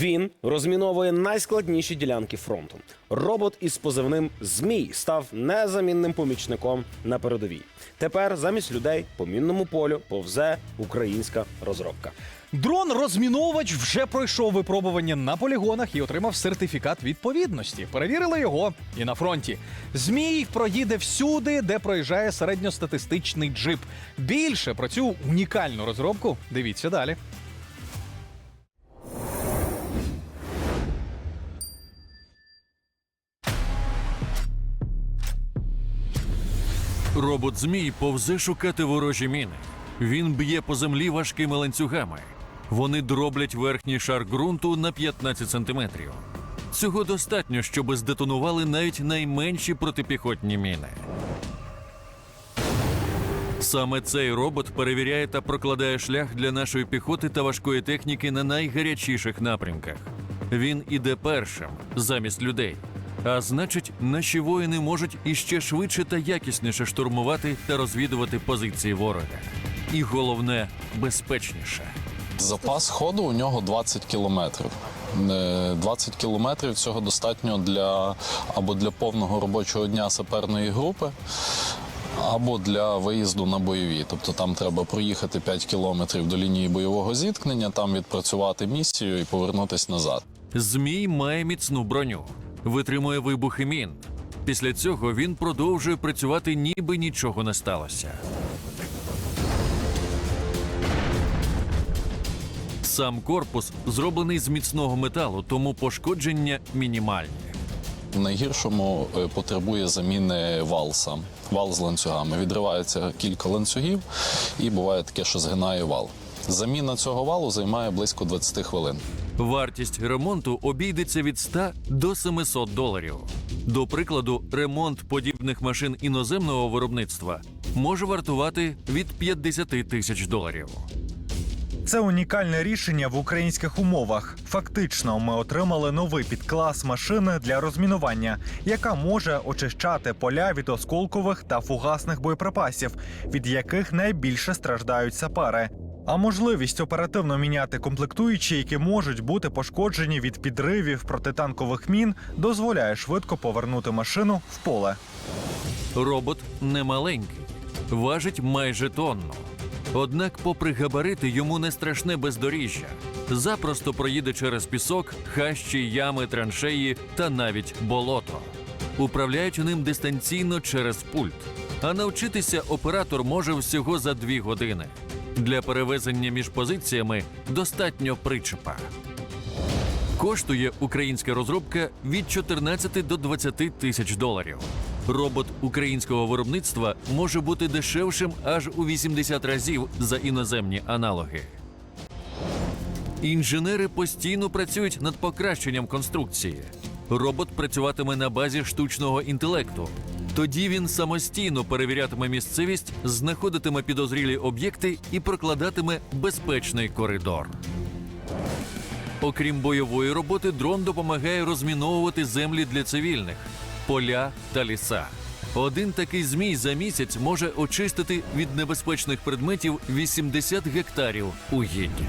Він розміновує найскладніші ділянки фронту. Робот із позивним Змій став незамінним помічником на передовій. Тепер замість людей по мінному полю повзе українська розробка. Дрон-розміновувач вже пройшов випробування на полігонах і отримав сертифікат відповідності. Перевірили його і на фронті. Змій проїде всюди, де проїжджає середньостатистичний джип. Більше про цю унікальну розробку дивіться далі. Робот Змій повзе шукати ворожі міни. Він б'є по землі важкими ланцюгами. Вони дроблять верхній шар ґрунту на 15 сантиметрів. Цього достатньо, щоб здетонували навіть найменші протипіхотні міни. Саме цей робот перевіряє та прокладає шлях для нашої піхоти та важкої техніки на найгарячіших напрямках. Він іде першим замість людей. А значить, наші воїни можуть іще швидше та якісніше штурмувати та розвідувати позиції ворога. І головне безпечніше. Запас ходу у нього 20 кілометрів. Е, 20 кілометрів цього достатньо для або для повного робочого дня саперної групи, або для виїзду на бойові. Тобто там треба проїхати 5 кілометрів до лінії бойового зіткнення, там відпрацювати місію і повернутися назад. Змій має міцну броню, витримує вибухи мін. Після цього він продовжує працювати, ніби нічого не сталося. Сам корпус зроблений з міцного металу, тому пошкодження мінімальні. Найгіршому е, потребує заміни вал сам. Вал з ланцюгами. Відривається кілька ланцюгів, і буває таке, що згинає вал. Заміна цього валу займає близько 20 хвилин. Вартість ремонту обійдеться від 100 до 700 доларів. До прикладу, ремонт подібних машин іноземного виробництва може вартувати від 50 тисяч доларів. Це унікальне рішення в українських умовах. Фактично, ми отримали новий підклас машини для розмінування, яка може очищати поля від осколкових та фугасних боєприпасів, від яких найбільше страждають сапери. А можливість оперативно міняти комплектуючі, які можуть бути пошкоджені від підривів протитанкових мін, дозволяє швидко повернути машину в поле. Робот не маленький, важить майже тонну. Однак, попри габарити, йому не страшне бездоріжжя. Запросто проїде через пісок, хащі, ями, траншеї та навіть болото. Управляють ним дистанційно через пульт. А навчитися оператор може всього за дві години. Для перевезення між позиціями достатньо причепа. Коштує українська розробка від 14 до 20 тисяч доларів. Робот українського виробництва може бути дешевшим аж у 80 разів за іноземні аналоги. Інженери постійно працюють над покращенням конструкції. Робот працюватиме на базі штучного інтелекту. Тоді він самостійно перевірятиме місцевість, знаходитиме підозрілі об'єкти і прокладатиме безпечний коридор. Окрім бойової роботи, дрон допомагає розміновувати землі для цивільних, поля та ліса. Один такий змій за місяць може очистити від небезпечних предметів 80 гектарів угіддя.